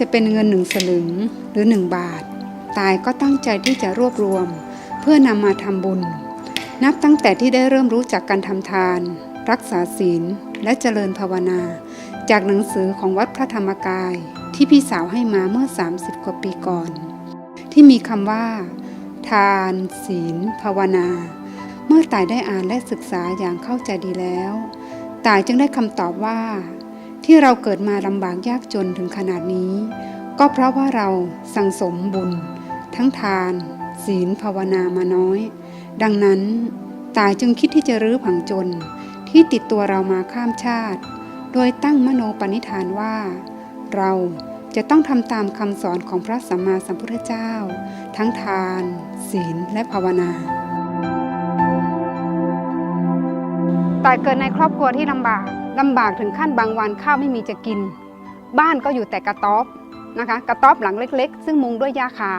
จะเป็นเงินหนึ่งสลึงหรือหนึ่งบาท ตายก็ตั้งใจที่จะรวบรวม เพื่อนำมาทำบุญ นับตั้งแต่ที่ได้เริ่มรู้จักการทำทาน รักษาศีล และเจริญภาวนา จากหนังสือของวัดพระธรรมกาย ที่พี่สาวให้มาเมื่อ 30 กว่าปีก่อน ที่มีคำว่า ทาน ศีล ภาวนา เมื่อตายได้อ่านและศึกษาอย่างเข้าใจดีแล้ว ตายจึงได้คำตอบว่า ที่เราเกิดมาลำบากยากจนถึงขนาดนี้ ก็เพราะว่าเราสั่งสมบุญ ทั้งทาน ศีลภาวนามาน้อย ดังนั้นตายจึงคิดที่จะรื้อผังจนที่ติดตัวเรามาข้ามชาติ โดยตั้งมโนปณิธานว่า เราจะต้องทำตามคำสอนของพระสัมมาสัมพุทธเจ้า ทั้งทาน ศีลและภาวนา ตายเกิดในครอบครัวที่ลำบากลำบากถึงขั้นบางวันข้าวไม่มีจะกิน บ้านก็อยู่แต่กระต๊อบนะคะ กระต๊อบหลังเล็ก ๆ ซึ่งมุงด้วยหญ้าคา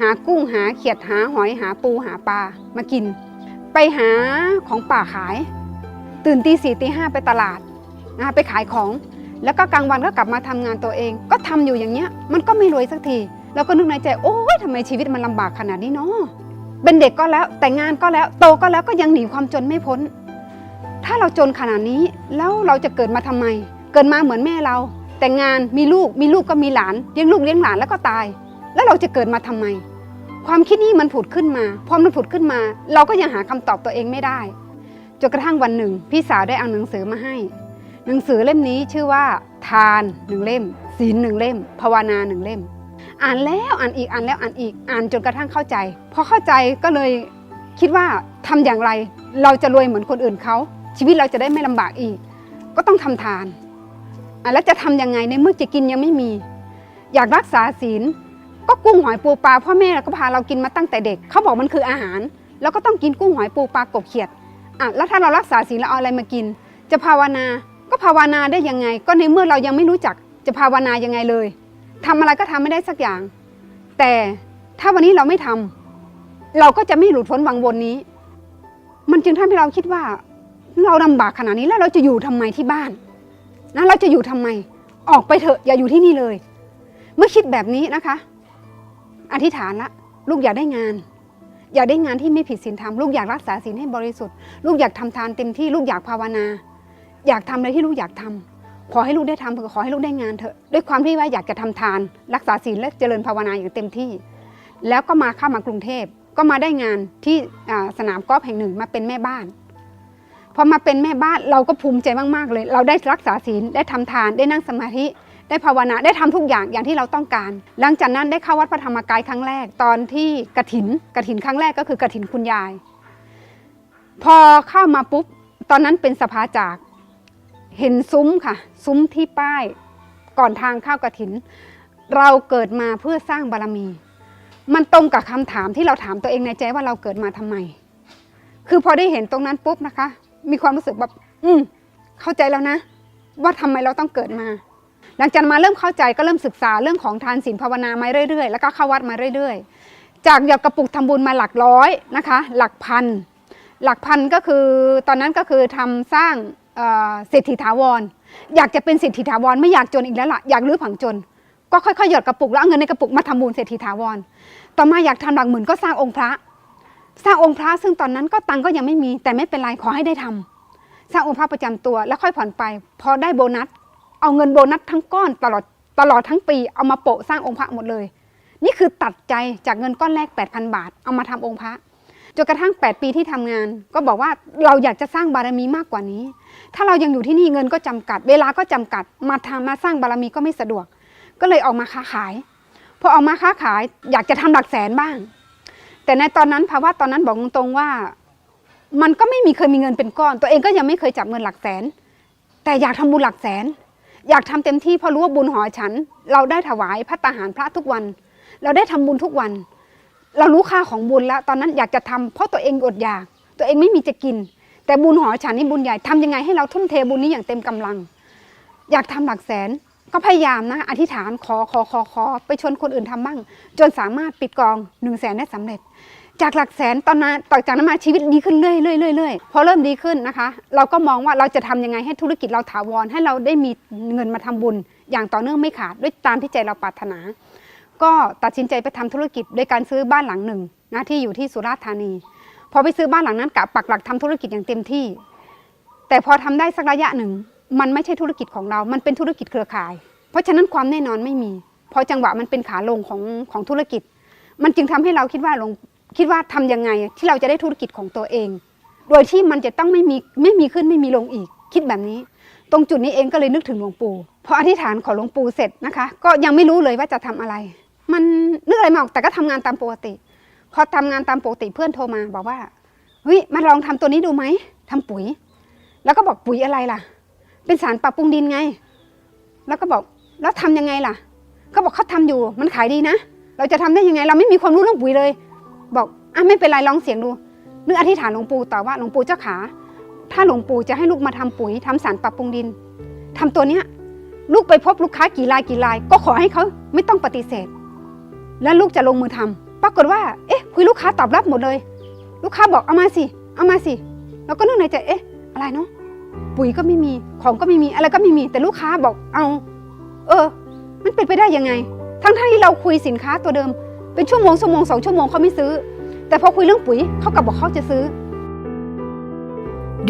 หากุ้งหาเขียดหาหอยหาปูหาปลามากิน ไปหาของป่าขาย ตื่นตีสี่ตีห้าไปตลาดนะคะไปขายของ แล้วก็กลางวันก็กลับมาทำงานตัวเอง ก็ทำอยู่อย่างเงี้ย มันก็ไม่รวยสักทีแล้วก็นึกในใจโอ้ยทำไมชีวิตมันลำบากขนาดนี้เนาะเป็นเด็กก็แล้วแต่งงานก็แล้วโตก็แล้วก็ยังหนีความจนไม่พ้น ถ้าเราจนขนาดนี้แล้วเราจะเกิดมาทำไม เกิดมาเหมือนแม่เรา แต่งงานมีลูกมีลูกก็มีหลานเลี้ยงลูกเลี้ยงหลานแล้วก็ตาย แล้วเราจะเกิดมาทำไม ความคิดนี้มันผุดขึ้นมาพอมันผุดขึ้นมา เราก็ยังหาคำตอบตัวเองไม่ได้จนกระทั่งวันหนึ่ง พี่สาวได้เอาหนังสือมาให้ หนังสือเล่มนี้ชื่อว่า ทานหนึ่งเล่มศีลหนึ่งเล่ม ภาวนาหนึ่งเล่ม อ่านแล้วอ่านอีกอ่านแล้วอ่านอีกอ่านจนกระทั่งเข้าใจพอเข้าใจก็เลยคิดว่าทำอย่างไรเราจะรวยเหมือนคนอื่นเขา ชีวิตเราจะได้ไม่ลำบากอีก ก็ต้องทำทานแล้วจะทำยังไงในเมื่อจะกินยังไม่มี อยากรักษาศีลก็กุ้งหอยปูปลาพ่อแม่ก็พาเรากินมาตั้งแต่เด็กเขาบอกมันคืออาหาร แล้วก็ต้องกินกุ้งหอยปูปลากบเขียดอะแล้วถ้าเรารักษาศีลเราเอาอะไรมากิน จะภาวนาก็ภาวนาได้ยังไง ก็ในเมื่อเรายังไม่รู้จักจะภาวนายังไงเลยทำอะไรก็ทำไม่ได้สักอย่าง แต่ถ้าวันนี้เราไม่ทำเราก็จะไม่หลุดพ้นวังวนนี้ มันจึงทำให้เราคิดว่า เราลำบากขนาดนี้แล้วเราจะอยู่ทำไมที่บ้านนะเราจะอยู่ทำไม ออกไปเถอะอย่าอยู่ที่นี่เลย เมื่อคิดแบบนี้นะคะ อธิษฐานละ ลูกอยากได้งาน อยากได้งานที่ไม่ผิดศีลธรรมลูกอยากรักษาศีลให้บริสุทธิ์ลูกอยากทำทานเต็มที่ลูกอยากภาวนา อยากทำอะไรที่ลูกอยากทำขอให้ลูกได้ทำเถอะขอให้ลูกได้งานเถอะด้วยความที่ว่าอยากจะทำทาน รักษาศีลและเจริญภาวนาอย่างเต็มที่ แล้วก็มาเข้ามากรุงเทพก็มาได้งานที่สนามกอล์ฟแห่งหนึ่งมาเป็นแม่บ้าน พอมาเป็นแม่บ้านเราก็ภูมิใจมากๆเลย เราได้รักษาศีลได้ทำทานได้นั่งสมาธิได้ภาวนาได้ทำทุกอย่างอย่างที่เราต้องการ หลังจากนั้นได้เข้าวัดพระธรรมกายครั้งแรกตอนที่กระถินกระถินครั้งแรกก็คือกระถินคุณยาย พอเข้ามาปุ๊บตอนนั้นเป็นสภาจากเห็นซุ้มค่ะ ซุ้มที่ป้ายก่อนทางเข้ากระถิน เราเกิดมาเพื่อสร้างบารมี มันตรงกับคำถามที่เราถามตัวเองในใจว่าเราเกิดมาทำไม คือพอได้เห็นตรงนั้นปุ๊บนะคะ มีความรู้สึกแบบ อืมเข้าใจแล้วนะ ว่าทำไมเราต้องเกิดมา หลังจากมาเริ่มเข้าใจก็เริ่มศึกษาเรื่องของทานศีลภาวนามาเรื่อยๆ แล้วก็เข้าวัดมาเรื่อย ๆ จากหยอดกระปุกทำบุญมาหลักร้อยนะคะ หลักพัน หลักพันก็คือตอนนั้นก็คือทำสร้างเศรษฐีถาวร อยากจะเป็นเศรษฐีถาวรไม่อยากจนอีกแล้วล่ะอยากรื้อผังจน ก็ค่อยๆหยอดกระปุกแล้วเอาเงินในกระปุกมาทำบุญเศรษฐีถาวร ต่อมาอยากทำหลักหมื่นก็สร้างองค์พระ สร้างองค์พระซึ่งตอนนั้นก็ตังก็ยังไม่มี แต่ไม่เป็นไรขอให้ได้ทำสร้างองค์พระประจำตัวแล้วค่อยผ่อนไป พอได้โบนัส เอาเงินโบนัสทั้งก้อนตลอดตลอดทั้งปีเอามาโปะสร้างองค์พระหมดเลย นี่คือตัดใจจากเงินก้อนแรก 8,000 บาท เอามาทำองค์พระจนกระทั่ง 8 ปีที่ทำงาน ก็บอกว่าเราอยากจะสร้างบารมีมากกว่านี้ ถ้าเรายังอยู่ที่นี่เงินก็จำกัด เวลาก็จำกัด มาทำมาสร้างบารมีก็ไม่สะดวก ก็เลยออกมาค้าขายพอออกมาค้าขายอยากจะทำหลักแสนบ้าง แต่ในตอนนั้นภาวะตอนนั้นบอกตรงๆว่า มันก็ไม่มีเคยมีเงินเป็นก้อน ตัวเองก็ยังไม่เคยจับเงินหลักแสน แต่อยากทำบุญหลักแสน อยากทำเต็มที่เพราะรู้ว่าบุญหอฉัน เราได้ถวายพระตาหารพระทุกวัน เราได้ทำบุญทุกวัน เรารู้ค่าของบุญแล้ว ตอนนั้นอยากจะทำเพราะตัวเองอดอยาก ตัวเองไม่มีจะกิน แต่บุญหอฉันนี่บุญใหญ่ทำยังไงให้เราทุ่มเทบุญนี้อย่างเต็มกำลัง อยากทำหลักแสน ก็พยายามนะ อธิษฐานขอขอขอขอไปชวนคนอื่นทำบ้าง จนสามารถปิดกองหนึ่งแสนได้สำเร็จ จากหลักแสนตอนนั้นต่อจากนั้นมาชีวิตดีขึ้นเรื่อยๆเรื่อยเรื่อยพอเริ่มดีขึ้นนะคะ เราก็มองว่าเราจะทำยังไงให้ธุรกิจเราถาวรให้เราได้มีเงินมาทำบุญ อย่างต่อเนื่องไม่ขาดด้วยตามที่ใจเราปรารถนา ก็ตัดสินใจไปทำธุรกิจโดยการซื้อบ้านหลังหนึ่งนะที่อยู่ที่สุราษฎร์ธานีพอไปซื้อบ้านหลังนั้นกะปักหลักทำธุรกิจอย่างเต็มที่ แต่พอทำได้สักระยะหนึ่ง มันไม่ใช่ธุรกิจของเรา มันเป็นธุรกิจเครือข่าย เพราะฉะนั้นความแน่นอนไม่มี เพอจังหวะมันเป็นขาลงของของธุรกิจ มันจึงทำให้เราคิดว่าลงคิดว่าทำยังไงที่เราจะได้ธุรกิจของตัวเอง โดยที่มันจะต้องไม่มีไม่มีขึ้นไม่มีลงอีก คิดแบบนี้ ตรงจุดนี้เองก็เลยนึกถึงหลวงปู่พออธิษฐานขอหลวงปู่เสร็จนะคะ ก็ยังไม่รู้เลยว่าจะทำอะไร มันนึกอะไรไม่ออกแต่ก็ทำงานตามปกติ พอทำงานตามปกติเพื่อนโทรมาบอกว่าเฮ้ยมาลองทำตัวนี้ดูไหมทำปุ๋ย แล้วก็บอกปุ๋ยอะไรล่ะ เป็นสารปรับปรุงดินไง แล้วก็บอกแล้วทำยังไงล่ะก็บอกเขาทำอยู่มันขายดีนะ เราจะทำได้ยังไง เราไม่มีความรู้เรื่องปุ๋ยเลย บอกอะไม่เป็นไรลองเสียงดูนึกอธิษฐานหลวงปู่ต่อว่าหลวงปู่เจ้าขา ถ้าหลวงปู่จะให้ลูกมาทำปุ๋ยทำสารปรับปรุงดินทำตัวเนี้ยลูกไปพบลูกค้ากี่รายกี่ราย ก็ขอให้เขาไม่ต้องปฏิเสธ แล้วลูกจะลงมือทำปรากฏว่า เอ๊ะคุยลูกค้าตอบรับหมดเลย ลูกค้าบอกเอามาสิเอามาสิ แล้วก็นึกในใจเอ๊ะ อะไรเนาะ ปุ๋ยก็ไม่มีของก็ไม่มีอะไรก็ไม่มี แต่ลูกค้าบอกเอา เออ มันเป็นไปได้ยังไง ทั้งๆที่เราคุยสินค้าตัวเดิม เป็นชั่วโมงชั่วโมงสองชั่วโมงเขาไม่ซื้อ แต่พอคุยเรื่องปุ๋ยเขากลับบอกเขาจะซื้อ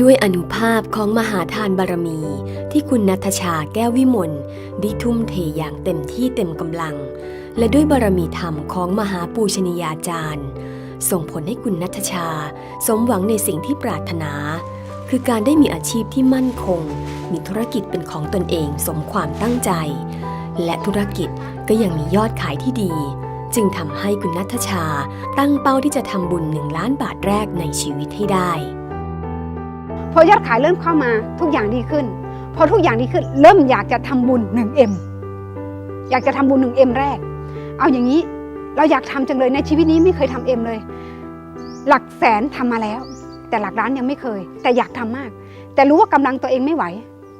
ด้วยอนุภาพของมหาทานบารมี ที่คุณนัทชาแก้ววิมลได้ทุ่มเทอย่างเต็มที่เต็มกำลัง และด้วยบารมีธรรมของมหาปูชนียาจารย์ ส่งผลให้คุณนัทชา สมหวังในสิ่งที่ปรารถนา คือการได้มีอาชีพที่มั่นคง มีธุรกิจเป็นของตนเองสมความตั้งใจ และธุรกิจก็ยังมียอดขายที่ดี จึงทำให้คุณนัทชาตั้งเป้าที่จะทำบุญหนึ่งล้านบาทแรกในชีวิตให้ได้ พอยอดขายเริ่มเข้ามาทุกอย่างดีขึ้น พอทุกอย่างดีขึ้นเริ่มอยากจะทำบุญ 1M อยากจะทำบุญ 1M แรก เอาอย่างนี้เราอยากทำจังเลยในชีวิตนี้ไม่เคยทำเอ็มเลย หลักแสนทำมาแล้ว แต่หลักล้านยังไม่เคย แต่อยากทำมาก แต่รู้ว่ากำลังตัวเองไม่ไหว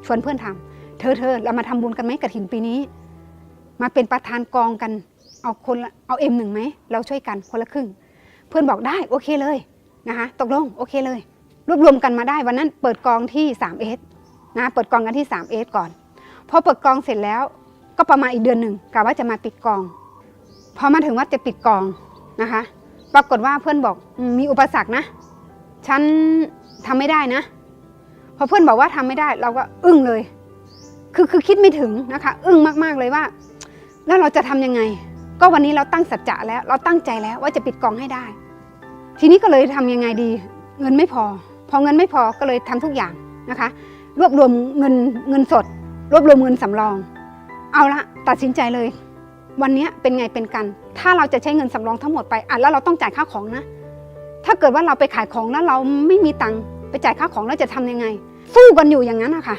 ชวนเพื่อนทำเธอเธอเรามาทำบุญกันไหมกระถินปีนี้ มาเป็นประธานกองกัน เอาคนเอาเอ็มหนึ่งไหมเราช่วยกันคนละครึ่ง เพื่อนบอกได้โอเคเลยนะคะตกลงโอเคเลย รวบรวมกันมาได้วันนั้นเปิดกองที่ 3S นะเปิดกองกันที่ 3S ก่อนพอเปิดกองเสร็จแล้วก็ประมาณอีกเดือนหนึ่งกะว่าจะมาปิดกองพอมาถึงว่าจะปิดกองนะคะ ปรากฏว่าเพื่อนบอกมีอุปสรรคนะ ฉันทำไม่ได้นะพอเพื่อนบอกว่าทำไม่ได้เราก็อึ้งเลย คือคือคิดไม่ถึงนะคะ อึ้งมากๆเลยว่า แล้วเราจะทำยังไง ก็วันนี้เราตั้งสัจจะแล้ว เราตั้งใจแล้วว่าจะปิดกองให้ได้ ทีนี้ก็เลยทำยังไงดี เงินไม่พอ พอเงินไม่พอก็เลยทำทุกอย่างนะคะ รวบรวมเงินเงินสด รวบรวมเงินสำรอง เอาละตัดสินใจเลย วันนี้เป็นไงเป็นกัน ถ้าเราจะใช้เงินสำรองทั้งหมดไปอะแล้วเราต้องจ่ายค่าของนะ ถ้าเกิดว่าเราไปขายของแล้วเราไม่มีตังค์ไปจ่ายค่าของแล้วจะทำยังไง สู้กันอยู่อย่างนั้นนะคะ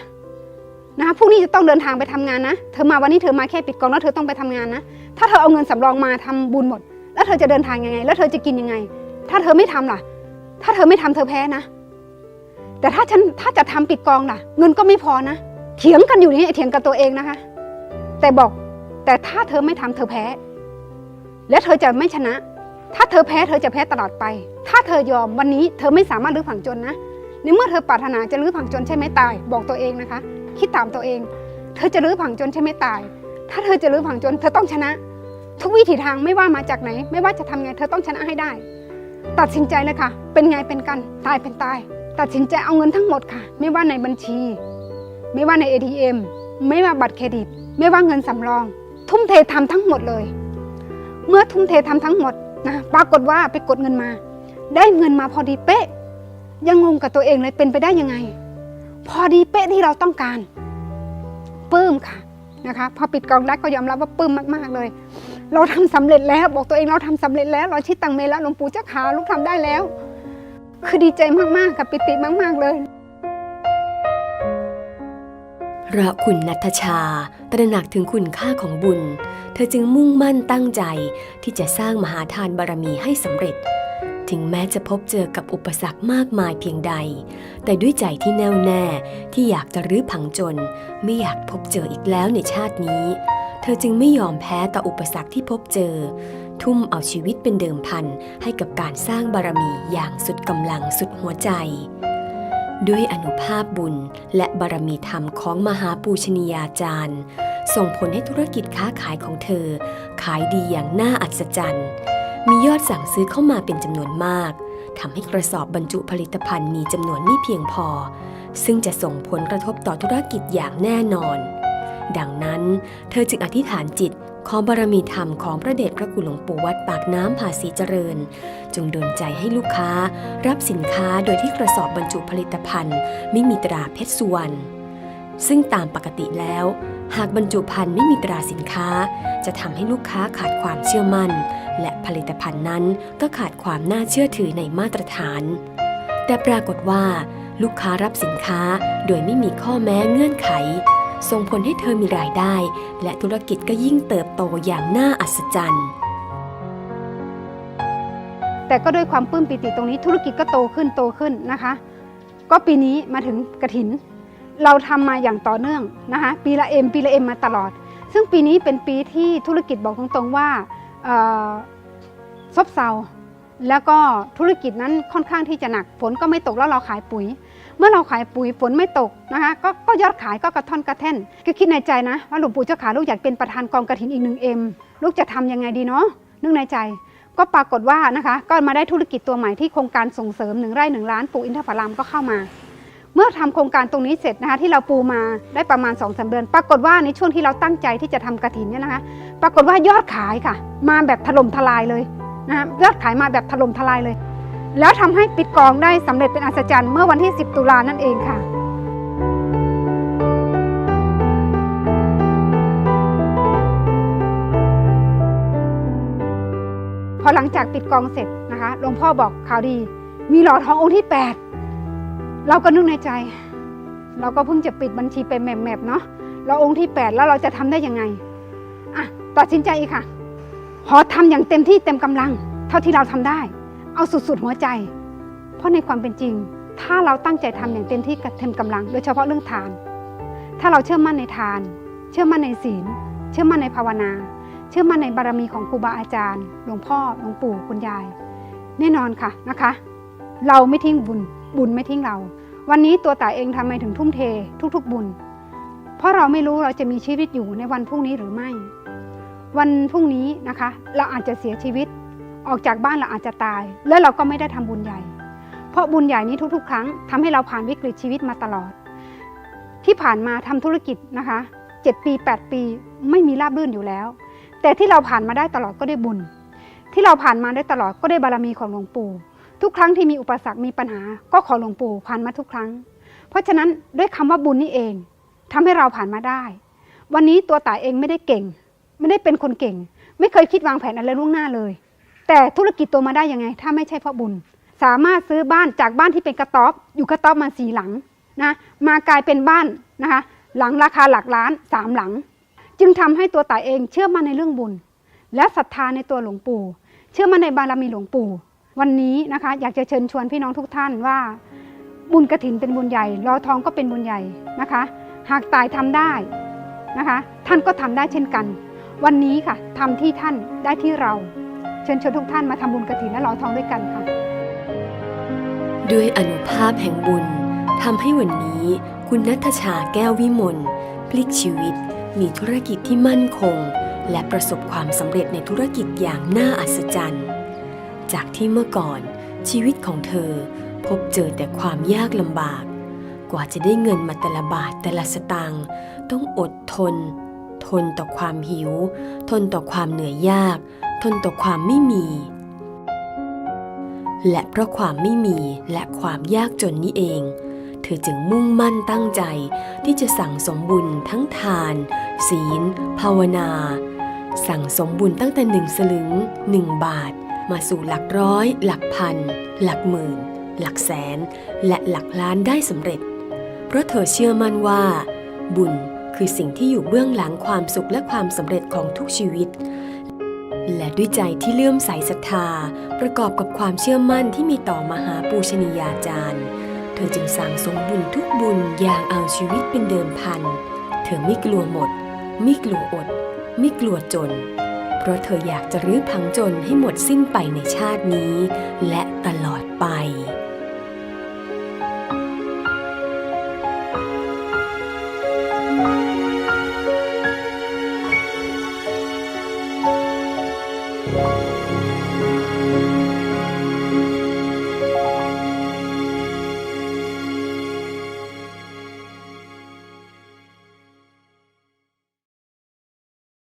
นะคะพรุ่งนี้จะต้องเดินทางไปทำงานนะ เธอมาวันนี้เธอมาแค่ปิดกองแล้วเธอต้องไปทำงานนะ ถ้าเธอเอาเงินสำรองมาทำบุญหมด แล้วเธอจะเดินทางยังไง แล้วเธอจะกินยังไง ถ้าเธอไม่ทำล่ะ ถ้าเธอไม่ทำเธอแพ้นะ แต่ถ้าฉันถ้าจะทำปิดกองล่ะ เงินก็ไม่พอนะ เถียงกันอยู่นี่เถียงกับตัวเองนะคะ แต่บอกแต่ถ้าเธอไม่ทำเธอแพ้ และเธอจะไม่ชนะ ถ้าเธอแพ้เธอจะแพ้ตลอดไป ถ้าเธอยอมวันนี้เธอไม่สามารถรื้อผังจนนะ ในเมื่อเธอปรารถนาจะรื้อผังจนใช่ไหมตาย บอกตัวเองนะคะ คิดตามตัวเอง เธอจะรื้อผังจนใช่ไหมตาย ถ้าเธอจะรื้อผังจน เธอต้องชนะ ทุกวิถีทางไม่ว่ามาจากไหน ไม่ว่าจะทำไง เธอต้องชนะให้ได้ ตัดสินใจเลยค่ะ เป็นไงเป็นกัน ตายเป็นตาย ตัดสินใจเอาเงินทั้งหมดค่ะ ไม่ว่าในบัญชี ไม่ว่าใน ATM ไม่ว่าบัตรเครดิต ไม่ว่าเงินสำรอง ทุ่มเททำทั้งหมดเลย เมื่อทุ่มเททำทั้งหมด นะปรากฏว่าไปกดเงินมา ได้เงินมาพอดีเป๊ะ ยังงงกับตัวเองเลยเป็นไปได้ยังไง พอดีเป๊ะที่เราต้องการปลื้มค่ะนะคะ พอปิดกองได้ก็ยอมรับว่าปลื้มมาก ๆเลย เราทำสำเร็จแล้ว บอกตัวเองเราทำสำเร็จแล้ว เราชิดตังเมแล้วหลวงปู่เจ้าขาลูกทำได้แล้ว คือดีใจมากๆกับปิติมาก ๆเลย พระคุณนัทชา ตระหนักถึงคุณค่าของบุญ เธอจึงมุ่งมั่นตั้งใจที่จะสร้างมหาทานบารมีให้สำเร็จ ถึงแม้จะพบเจอกับอุปสรรคมากมายเพียงใด แต่ด้วยใจที่แน่วแน่ที่อยากจะรื้อผังจน ไม่อยากพบเจออีกแล้วในชาตินี้ เธอจึงไม่ยอมแพ้ต่ออุปสรรคที่พบเจอ ทุ่มเอาชีวิตเป็นเดิมพันให้กับการสร้างบารมีอย่างสุดกำลังสุดหัวใจ ด้วยอนุภาพบุญและบารมีธรรมของมหาปูชนียาจารย์ ส่งผลให้ธุรกิจค้าขายของเธอ ขายดีอย่างน่าอัศจรรย์ มียอดสั่งซื้อเข้ามาเป็นจำนวนมากทำให้กระสอบบรรจุผลิตภัณฑ์มีจำนวนไม่เพียงพอ ซึ่งจะส่งผลกระทบต่อธุรกิจอย่างแน่นอน ดังนั้น เธอจึงอธิษฐานจิต ขอบารมีธรรมของพระเดชพระคุณหลวงปู่วัดปากน้ำภาษีเจริญ จงดลใจให้ลูกค้ารับสินค้าโดยที่กระสอบบรรจุผลิตภัณฑ์ ไม่มีตราเพชรสุวรรณซึ่งตามปกติแล้ว หากบรรจุภัณฑ์ไม่มีตราสินค้า จะทำให้ลูกค้าขาดความเชื่อมั่น และผลิตภัณฑ์นั้นก็ขาดความน่าเชื่อถือในมาตรฐาน แต่ปรากฏว่า ลูกค้ารับสินค้าโดยไม่มีข้อแม้เงื่อนไข ส่งผลให้เธอมีรายได้ และธุรกิจก็ยิ่งเติบโตอย่างน่าอัศจรรย์ แต่ก็ด้วยความปลื้มปิติตรงนี้ธุรกิจก็โตขึ้นโตขึ้นนะคะ ก็ปีนี้มาถึงกระถิน เราทำมาอย่างต่อเนื่องนะคะ ปีละเอ็มปีละเอ็มมาตลอด ซึ่งปีนี้เป็นปีที่ธุรกิจบอกตรงๆว่าเอ่อซบเซาแล้วก็ธุรกิจนั้นค่อนข้างที่จะหนักฝนก็ไม่ตกแล้วเราขายปุ๋ย เมื่อเราขายปุ๋ยฝนไม่ตกนะคะก็ก็ยอดขายก็กระท่อนกระแท่นก็คิดในใจนะ ว่าหลวงปู่เจ้าขาลูกอยากเป็นประธานกองกระถินอีกหนึ่งเอ็มลูกจะทำยังไงดีเนาะนึกในใจ ก็ปรากฏว่านะคะ ก็มาได้ธุรกิจตัวใหม่ที่โครงการส่งเสริมหนึ่งไร่หนึ่งล้านปลูกอินทผลัมก็เข้ามา เมื่อทำโครงการตรงนี้เสร็จนะคะที่เราปูมาได้ประมาณ2อสเดือน ปรากฏว่าในช่วงที่เราตั้งใจที่จะทำกระถินเนี่ยนะคะ ปรากฏว่ายอดขายค่ะ มาแบบถล่มทลายเลยนะคะยอดขายมาแบบถล่มทลายเลย แล้วทำให้ปิดกองได้สำเร็จเป็นอัศจรรย์เมื่อวันที่ 10 ตุลานั่นเองค่ะพอหลังจากปิดกองเสร็จนะคะหลวงพ่อบอกข่าวดี มีหล่อทององค์ที่ 8 เราก็นึกในใจ เราก็เพิ่งจะปิดบัญชีไปแมบๆเนาะเราองค์ที่ 8 แล้วเราจะทำได้ยังไงอะตัดสินใจอีกค่ะขอทำอย่างเต็มที่เต็มกำลัง เท่าที่เราทำได้ เอาสุดๆหัวใจ เพราะในความเป็นจริง ถ้าเราตั้งใจทำอย่างเต็มที่กับเต็มกำลัง โดยเฉพาะเรื่องทาน ถ้าเราเชื่อมั่นในทาน เชื่อมั่นในศีล เชื่อมั่นในภาวนา เชื่อมั่นในบารมีของครูบาอาจารย์ หลวงพ่อ หลวงปู่ คุณยาย แน่นอนค่ะนะคะ เราไม่ทิ้งบุญ บุญไม่ทิ้งเรา วันนี้ตัวตายเองทำไมถึงทุ่มเท ทุก ๆ บุญ เพราะเราไม่รู้เราจะมีชีวิตอยู่ในวันพรุ่งนี้หรือไม่ วันพรุ่งนี้นะคะ เราอาจจะเสียชีวิต ออกจากบ้านเราอาจจะตาย แล้วเราก็ไม่ได้ทำบุญใหญ่ เพราะบุญใหญ่นี้ทุกๆ ครั้งทำให้เราผ่านวิกฤตชีวิตมาตลอด ที่ผ่านมาทำธุรกิจนะคะ7ปี 8 ปีไม่มีราบรื่นอยู่แล้ว แต่ที่เราผ่านมาได้ตลอดก็ได้บุญ ที่เราผ่านมาได้ตลอดก็ได้บารมีของหลวงปู่ทุกครั้งที่มีอุปสรรคมีปัญหา ก็ขอหลวงปู่ผ่านมาทุกครั้ง เพราะฉะนั้นด้วยคำว่าบุญนี่เองทำให้เราผ่านมาได้ วันนี้ตัวตายเองไม่ได้เก่ง ไม่ได้เป็นคนเก่ง ไม่เคยคิดวางแผนอะไรล่วงหน้าเลย แต่ธุรกิจตัวมาได้ยังไง ถ้าไม่ใช่เพราะบุญ สามารถซื้อบ้านจากบ้านที่เป็นกระต๊อบ อยู่กระต๊อบมาสี่หลังนะมากลายเป็นบ้านนะคะหลังราคาหลักล้านสามหลัง จึงทำให้ตัวตายเองเชื่อมั่นในเรื่องบุญ และศรัทธาในตัวหลวงปู่ เชื่อมั่นในบารมีหลวงปู่ วันนี้นะคะอยากจะเชิญชวนพี่น้องทุกท่านว่า บุญกระถินเป็นบุญใหญ่รอทองก็เป็นบุญใหญ่นะคะ หากตายทำได้นะคะ ท่านก็ทำได้เช่นกัน วันนี้ค่ะทำที่ท่านได้ที่เรา ชิญชวนทุกท่านมาทำบุญกระถินและรอทองด้วยกันค่ะ ด้วยอนุภาพแห่งบุญทำให้วันนี้คุณนัทชาแก้ววิมลพลิกชีวิต มีธุรกิจที่มั่นคง และประสบความสำเร็จในธุรกิจอย่างน่าอัศจรรย์ จากที่เมื่อก่อนชีวิตของเธอพบเจอแต่ความยากลำบาก กว่าจะได้เงินมาแต่ละบาทแต่ละสตางค์ต้องอดทน ทนต่อความหิว ทนต่อความเหนื่อยยาก ทนต่อความไม่มี และเพราะความไม่มีและความยากจนนี้เอง เธอจึงมุ่งมั่นตั้งใจที่จะสั่งสมบุญทั้งทาน ศีล ภาวนา สั่งสมบุญตั้งแต่หนึ่งสลึงหนึ่งบาท มาสู่หลักร้อย หลักพัน หลักหมื่น หลักแสน และหลักล้านได้สำเร็จ เพราะเธอเชื่อมั่นว่า บุญคือสิ่งที่อยู่เบื้องหลังความสุขและความสำเร็จของทุกชีวิต และด้วยใจที่เลื่อมใสศรัทธา ประกอบกับความเชื่อมั่นที่มีต่อมหาปูชนียาจารย์ เธอจึงสั่งสมบุญทุกบุญอย่างเอาชีวิตเป็นเดิมพัน เธอไม่กลัวหมด ไม่กลัวอด ไม่กลัวจน เพราะเธออยากจะรื้อพังจนให้หมดสิ้นไปในชาตินี้ และตลอดไป